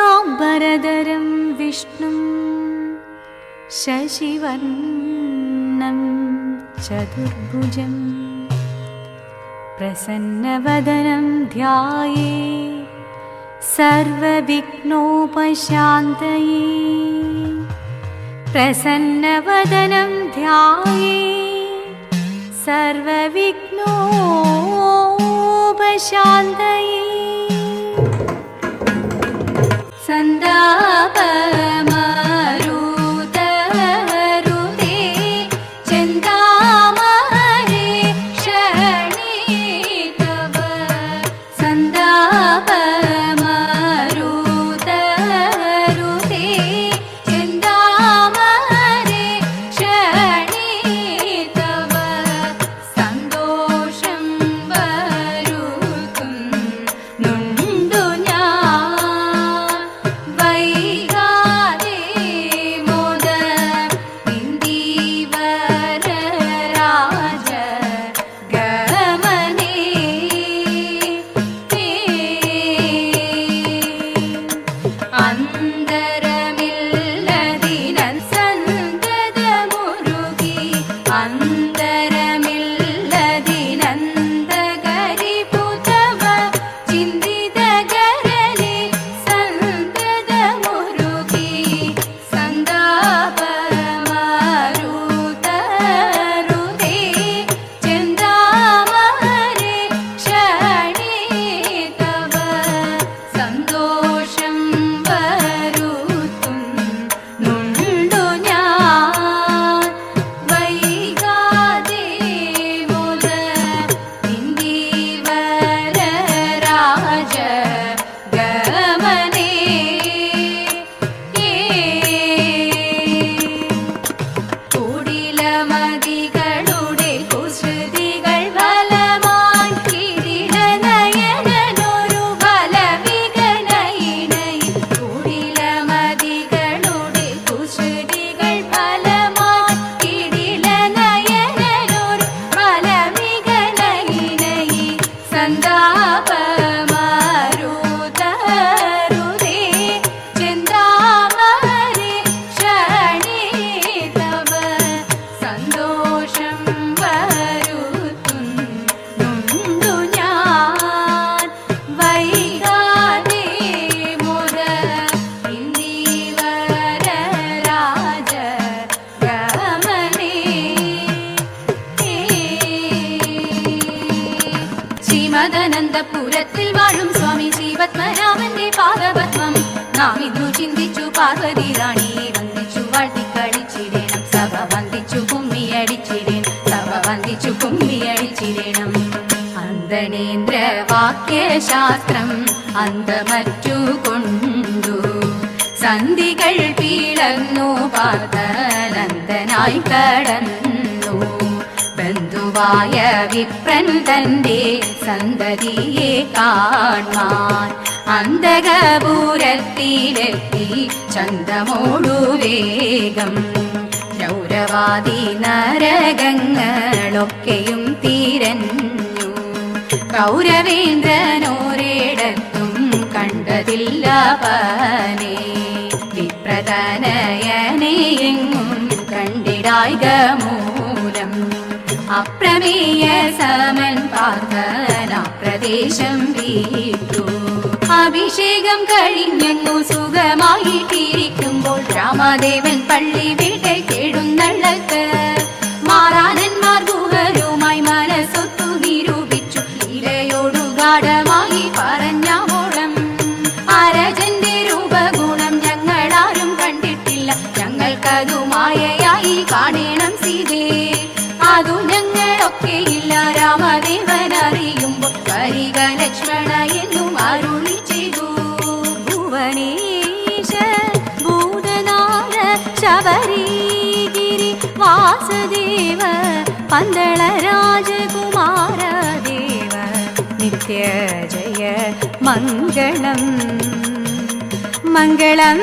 शुक्लाम्बरधरं विष्णुं शशिवर्णं चतुर्भुजं प्रसन्नवदनं ध्याये सर्वविघ्नोपशान्तये प्रसन्नवदनं ध्याये सर्वविघ्नोपशान्तये చింతా ശ്രീമദനന്തപുരത്തിൽ വാഴും സ്വാമി ശ്രീപത്മരാമന്റെ പാദപത്മം. നാം ഇന്നു ചിന്തിച്ചു പാർവതി റാണിയെ വന്ദിച്ചു വാഴ്ത്തിക്കളിച്ചിടേണം. സഭ വന്ദിച്ചു കുമ്മിയടിച്ചിടേണം. സഭ വന്ദിച്ചു കുമ്മിയടിച്ചിടേണം. അന്തനേന്ദ്ര വാക്യശാസ്ത്രം അന്തമറ്റു കൊണ്ടു സന്ധികൾ പീളന്നു പാർത്തനന്ദനായി കടന്നു. ബന്ധുവായ വിപ്രൻ തന്റെ സന്തതിയെ കാണാൻ അന്തകപൂരത്തിലെത്തി ചന്തമോടു വേഗം. നരകങ്ങളൊക്കെയും തീരഞ്ഞു. കൗരവേന്ദ്രനോരിടത്തും കണ്ടതില്ല പനെ. വിപ്രതനയനെയെങ്ങും കണ്ടിടായിക മൂലം. അപ്രമേയ സമൻ പാർത്തന പ്രദേശം വീട്ടു. അഭിഷേകം കഴിഞ്ഞെങ്ങു സുഖമായിട്ടിരിക്കുമ്പോൾ രാമദേവൻ പള്ളി വീട്ടേക്കെഴുന്നള്ളത്ത് മാറാനന്മാർ ഗുഹരുമായി മനസ്സൊത്തു നിരൂപിച്ചു. ഇരയോടു ഗാഠമായി പറഞ്ഞോളം അരജന്റെ രൂപഗുണം ഞങ്ങളാരും കണ്ടിട്ടില്ല. ഞങ്ങൾക്കതു മായയായി കാണണം സീതേ. വരിക ലക്ഷ്മണ എന്നും അരുളി ചെയ്തു ഭുവനേശ ഭൂതനാഥ ശബരിഗിരി വാസുദേവ പന്തള രാജകുമാര ദേവ. നിത്യ ജയ മംഗളം. മംഗളം